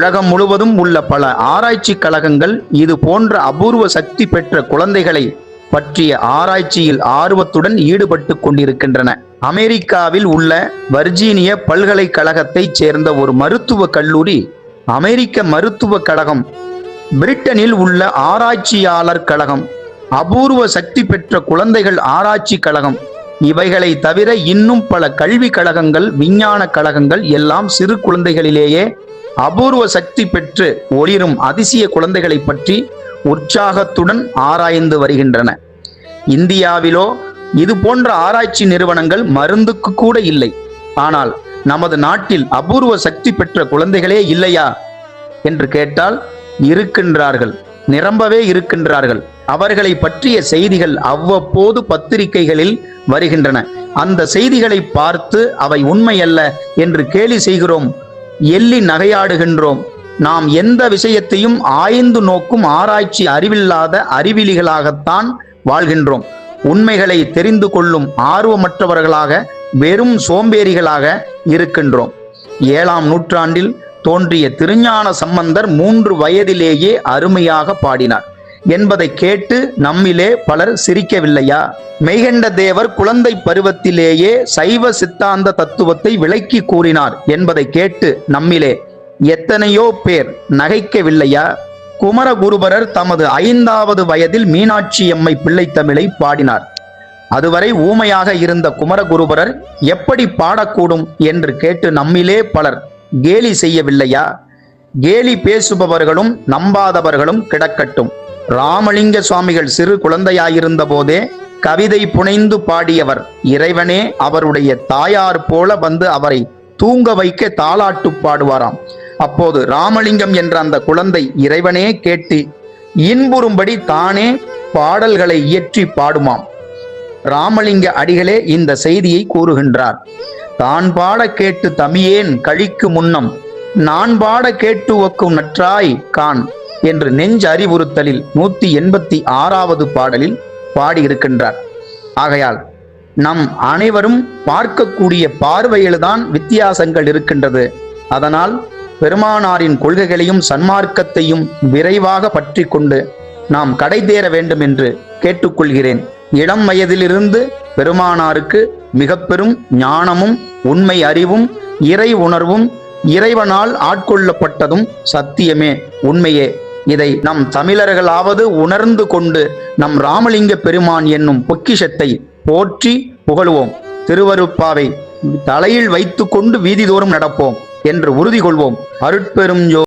உலகம் முழுவதும் உள்ள பல ஆராய்ச்சி கழகங்கள் இது போன்ற அபூர்வ சக்தி பெற்ற குழந்தைகளை பற்றிய ஆராய்ச்சியில் ஆர்வத்துடன் ஈடுபட்டு கொண்டிருக்கின்றன. அமெரிக்காவில் உள்ள வர்ஜீனிய பல்கலைக்கழகத்தைச் சேர்ந்த ஒரு மருத்துவ கல்லூரி அமெரிக்க மருத்துவ கழகம் பிரிட்டனில் உள்ள ஆராய்ச்சியாளர் கழகம் அபூர்வ சக்தி பெற்ற குழந்தைகள் ஆராய்ச்சி கழகம். இவைகளை தவிர இன்னும் பல கல்வி கழகங்கள் விஞ்ஞான கழகங்கள் எல்லாம் சிறு குழந்தைகளிலேயே அபூர்வ சக்தி பெற்று ஒளிரும் அதிசய குழந்தைகளை பற்றி உற்சாகத்துடன் ஆராய்ந்து வருகின்றன. இந்தியாவிலோ இது போன்ற ஆராய்ச்சி நிறுவனங்கள் மருந்துக்கு கூட இல்லை. ஆனால் நமது நாட்டில் அபூர்வ சக்தி பெற்ற குழந்தைகளே இல்லையா? என்று கேட்டால் இருக்கின்றார்கள். நிரம்பவே இருக்கின்றார்கள். அவர்களை பற்றிய செய்திகள் அவ்வப்போது பத்திரிகைகளில் வருகின்றன. அந்த செய்திகளை பார்த்து அவை உண்மையல்ல என்று கேலி செய்கிறோம். எள்ளி நகையாடுகின்றோம். நாம் எந்த விஷயத்தையும் ஆய்ந்து நோக்கும் ஆராய்ச்சி அறிவில்லாத அறிவிலிகளாகத்தான் வாழ்கின்றோம். உண்மைகளை தெரிந்து கொள்ளும் ஆர்வமற்றவர்களாக வெறும் சோம்பேறிகளாக இருக்கின்றோம். ஏழாம் நூற்றாண்டில் தோன்றிய திருஞான சம்பந்தர் மூன்று வயதிலேயே அருமையாக பாடினார். என்பதை கேட்டு நம்மிலே பலர் சிரிக்கவில்லையா? மெய்கண்ட தேவர் குழந்தை பருவத்திலேயே சைவ சித்தாந்த தத்துவத்தை விளக்கி கூறினார் என்பதை கேட்டு நம்மிலே எத்தனையோ பேர் நகைக்கவில்லையா? குமரகுருபரர் தமது ஐந்தாவது வயதில் மீனாட்சி அம்மை பிள்ளைத்தமிழை பாடினார். அதுவரை ஊமையாக இருந்த குமரகுருபரர் எப்படி பாடக்கூடும் என்று கேட்டு நம்மிலே பலர் கேலி செய்யவில்லையா? கேலி பேசுபவர்களும் நம்பாதவர்களும் கிடக்கட்டும். ராமலிங்க சுவாமிகள் சிறு குழந்தையாயிருந்த போதே கவிதை புனைந்து பாடியவர் இறைவனே அவருடைய தாயார் போல வந்து அவரை தூங்க வைக்க தாளாட்டு பாடுவாராம். அப்போது ராமலிங்கம் என்ற அந்த குழந்தை இறைவனே கேட்டு இன்புறும்படி தானே பாடல்களை இயற்றி பாடுமாம் ராமலிங்க அடிகளே இந்த செய்தியை கூறுகின்றார். தான் பாட கேட்டு தமியேன் கழிக்கு முன்னம். நான் பாட கேட்டு ஒக்கும் நற்றாய் கான் என்று நெஞ்ச அறிவுறுத்தலில் நூத்தி எண்பத்தி ஆறாவது பாடலில் பாடியிருக்கின்றார். ஆகையால் நம் அனைவரும் பார்க்கக்கூடிய பார்வையில்தான் வித்தியாசங்கள் இருக்கின்றது. அதனால் பெருமானாரின் கொள்கைகளையும் சன்மார்க்கத்தையும் விரைவாக பற்றி கொண்டு நாம் கடை தேர வேண்டும் என்று கேட்டுக்கொள்கிறேன். இளம் வயதிலிருந்து பெருமானாருக்கு மிக பெரும் ஞானமும் உண்மை அறிவும் இறை உணர்வும் இறைவனால் ஆட்கொள்ளப்பட்டதும் சத்தியமே. உண்மையே. இதை நம் தமிழர்களாவது உணர்ந்து கொண்டு நம் ராமலிங்க பெருமான் என்னும் பொக்கிஷத்தை போற்றி புகழுவோம். திருவருப்பாவை தலையில் வைத்துக்கொண்டு வீதிதோறும் நடப்போம் என்று உறுதி கொள்வோம். அருட்பெரும்